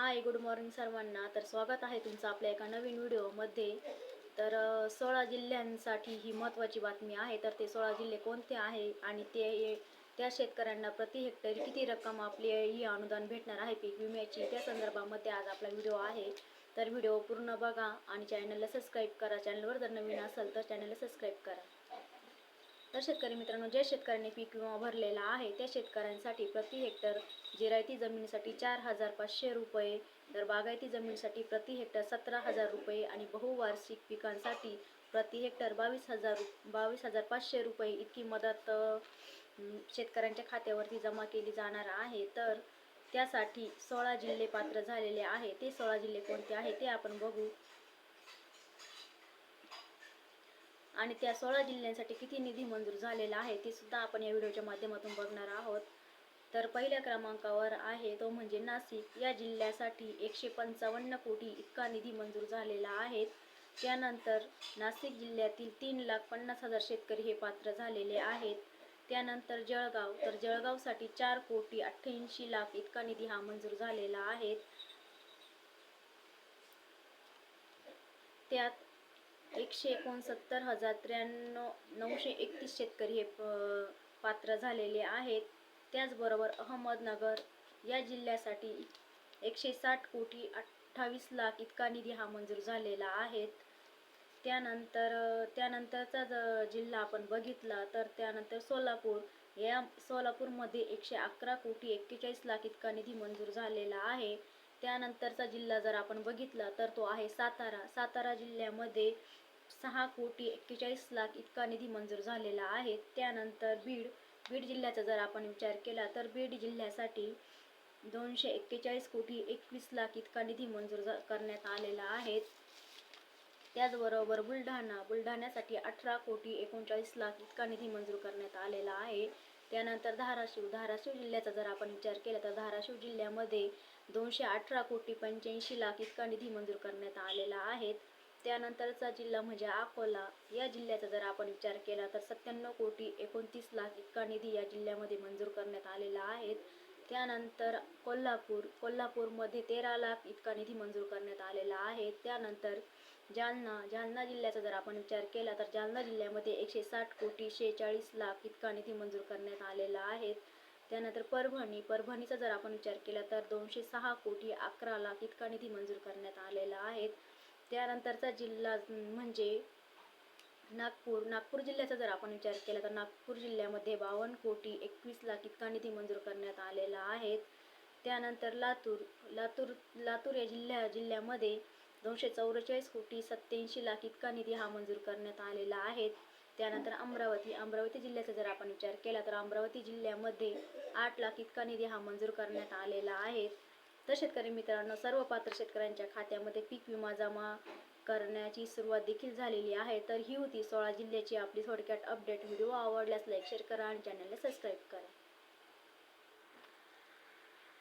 Hi good morning सर्वांना. तर स्वागत आहे तुमचं आपल्या एका नवीन व्हिडिओमध्ये. तर सोळा जिल्ह्यांसाठी ही महत्त्वाची बातमी आहे. तर ते सोळा जिल्हे कोणते आहे आणि ते त्या शेतकऱ्यांना प्रति हेक्टरी किती रक्कम आपली ही अनुदान भेटणार आहे पीक विम्याची? त्या संदर्भामध्ये आज आपला व्हिडिओ आहे. तर व्हिडिओ पूर्ण बघा आणि चॅनलला सबस्क्राईब करा. चॅनलवर जर नवीन असेल तर चॅनलला सबस्क्राईब करा. तर शेतकरी मित्रांनो ज्या शेतकऱ्यांनी पीक विमा भरलेला आहे त्या शेतकऱ्यांसाठी प्रति हेक्टर जिरायती जमिनीसाठी चार हजार पाचशे रुपये तर बागायती जमिनीसाठी प्रति हेक्टर सतरा हजार रुपये आणि बहुवार्षिक पिकांसाठी प्रति हेक्टर बावीस हजार रु- बावीस हजार पाचशे रुपये इतकी मदत शेतकऱ्यांच्या खात्यावरती जमा केली जाणार आहे. तर त्यासाठी सोळा जिल्हे पात्र झालेले आहे. ते सोळा जिल्हे कोणते आहे ते आपण बघू. आणि त्या सोळा जिल्ह्यांसाठी किती निधी मंजूर झालेला आहे ते सुद्धा आपण या व्हिडिओच्या माध्यमातून बघणार आहोत. तर पहिल्या क्रमांकावर आहे तो म्हणजे नाशिक. या जिल्ह्यासाठी एकशे पंचावन्न कोटी इतका निधी मंजूर झालेला आहे. त्यानंतर नाशिक जिल्ह्यातील तीन लाख पन्नास हजार शेतकरी हे पात्र झालेले आहेत. त्यानंतर जळगाव तर जळगावसाठी चार कोटी अठ्ठ्याऐंशी लाख इतका निधी हा मंजूर झालेला आहे. त्यात एकशे एकोणसत्तर हजार त्र्याण्णव नऊशे एकतीस शेतकरी हे प- पात्र झालेले आहेत. त्याचबरोबर अहमदनगर या जिल्ह्यासाठी एकशे साठ कोटी अठ्ठावीस लाख इतका निधी हा मंजूर झालेला आहे. त्यानंतर त्यानंतरचा ज- जिल्हा आपण बघितला तर त्यानंतर सोलापूर. या सोलापूरमध्ये एकशे अकरा कोटी एक्केचाळीस लाख इतका निधी मंजूर झालेला आहे. त्यानंतरचा जिल्हा जर आपण बघितला तर तो आहे सातारा. सातारा जिल्ह्यामध्ये सहा कोटी एक्केचाळीस लाख इतका निधी मंजूर झालेला आहे. त्यानंतर बीड बीड जिल्ह्याचा जर आपण विचार केला तर बीड जिल्ह्यासाठी दोनशे एक्केचाळीस कोटी एकवीस लाख इतका निधी मंजूर झा- करण्यात आलेला आहे. त्याचबरोबर बुलढाणा बुलढाण्यासाठी अठरा कोटी एकोणचाळीस लाख इतका निधी मंजूर करण्यात आलेला आहे. त्यानंतर धाराशिव धाराशिव जिल्ह्याचा जर आपण विचार केला तर धाराशिव जिल्ह्यामध्ये दोनशे अठरा कोटी पंच्याऐंशी लाख इतका निधी मंजूर करण्यात आलेला आहे. त्यानंतरचा जिल्हा म्हणजे अकोला. या जिल्ह्याचा जर आपण विचार केला तर सत्त्याण्णव कोटी एकोणतीस लाख इतका निधी या जिल्ह्यामध्ये मंजूर करण्यात आलेला आहे. त्यानंतर कोल्हापूर कोल्हापूरमध्ये तेरा लाख इतका निधी मंजूर करण्यात आलेला आहे. त्यानंतर जालना जालना जिल्ह्याचा जर आपण विचार केला तर जालना जिल्ह्यामध्ये एकशे साठ कोटी शेहेचाळीस लाख इतका निधी मंजूर करण्यात आलेला आहे. त्यानंतर परभणी परभणीचा जर आपण विचार केला तर दोनशे सहा कोटी अकरा लाख इतका निधी मंजूर करण्यात आलेला आहे. त्यानंतरचा जिल्हा म्हणजे नागपूर नागपूर जिल्ह्याचा जर आपण विचार केला तर नागपूर जिल्ह्यामध्ये बावन्न कोटी एकवीस लाख इतका निधी मंजूर करण्यात आलेला आहे. त्यानंतर लातूर लातूर लातूर या जिल्ह्या जिल्ह्यामध्ये दोनशे चौवेचाळीस कोटी सत्याऐंशी लाख इतका निधी हा मंजूर करण्यात आलेला आहे. त्यानंतर अमरावती अमरावती जिल्ह्याचा जर आपण विचार केला तर अमरावती जिल्ह्यामध्ये आठ लाख इतका निधी हा मंजूर करण्यात आलेला आहे. तर शेतकरी मित्रांनो सर्व पात्र शेतकऱ्यांच्या खात्यामध्ये पीक विमा जमा करण्याची सुरुवात देखील झालेली आहे. तर ही होती सोळा जिल्ह्याची आपली थोडक्यात अपडेट व्हिडिओ आवडल्यास लाईक शेअर करा आणि चॅनलला सबस्क्राईब करा.